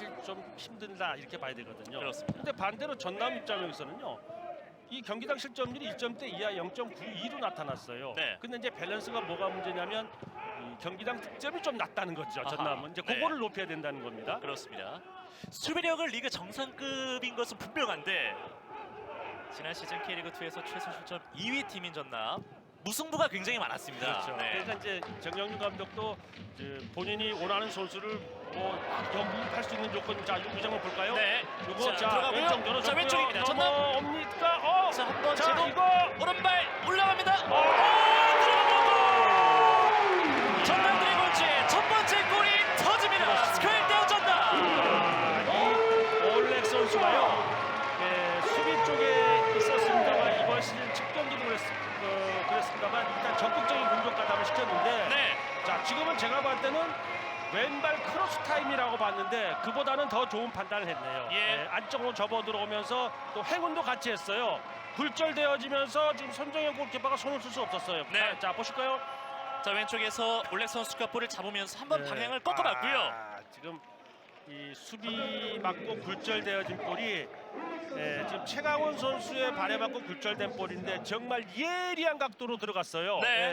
사실 좀 힘들다 이렇게 봐야 되거든요. 그렇습니다. 근데 반대로 전남 입장에서는요. 이 경기당 실점률이 1점대 이하 0.92로 나타났어요. 네. 근데 이제 밸런스가 뭐가 문제냐면 이 경기당 득점이 좀 낮다는 거죠. 아하. 전남은 이제 네. 그거를 높여야 된다는 겁니다. 그렇습니다. 수비력은 리그 정상급인 것은 분명한데 지난 시즌 K리그 2에서 최소 실점 2위 팀인 전남 무승부가 굉장히 많았습니다. 그렇죠. 네. 그래서 이제 정영규 감독도 이제 본인이 원하는 선수를 뭐 영입할 수 있는 조건 자이 장면 볼까요? 네. 이거 자, 자, 들어가고요. 왼쪽 열어줬고요. 자, 왼쪽입니다. 전남. 넘어옵니까? 어. 자, 한번 자, 제동 이거 오른발 올라갑니다. 어. 들어가고 전남 드래곤즈의 첫 번째 골이 터집니다. 스코어 대어 전남. 이 올렉 선수가요. 예, 수비 쪽에 있었습니다만 이번 시즌 첫 경기도 그랬, 어, 그랬습니다만 일단 적극적인 공격 시켰는데 네. 자 지금은 제가 봤을 때는 왼발 크로스 타임이라고 봤는데 그보다는 더 좋은 판단을 했네요. 예. 안쪽으로 접어 들어오면서 또 행운도 같이 했어요. 굴절되어지면서 지금 손정현 골키퍼가 손을 쓸 수 없었어요. 네. 자 보실까요? 자 왼쪽에서 올렉 선수가 볼을 잡으면서 한번 네. 방향을 꺾어봤고요. 아, 지금 이 수비 맞고 굴절되어진 볼이 예, 지금 최강원 선수의 발에 맞고 굴절된 볼인데 정말 예리한 각도로 들어갔어요. 네. 예,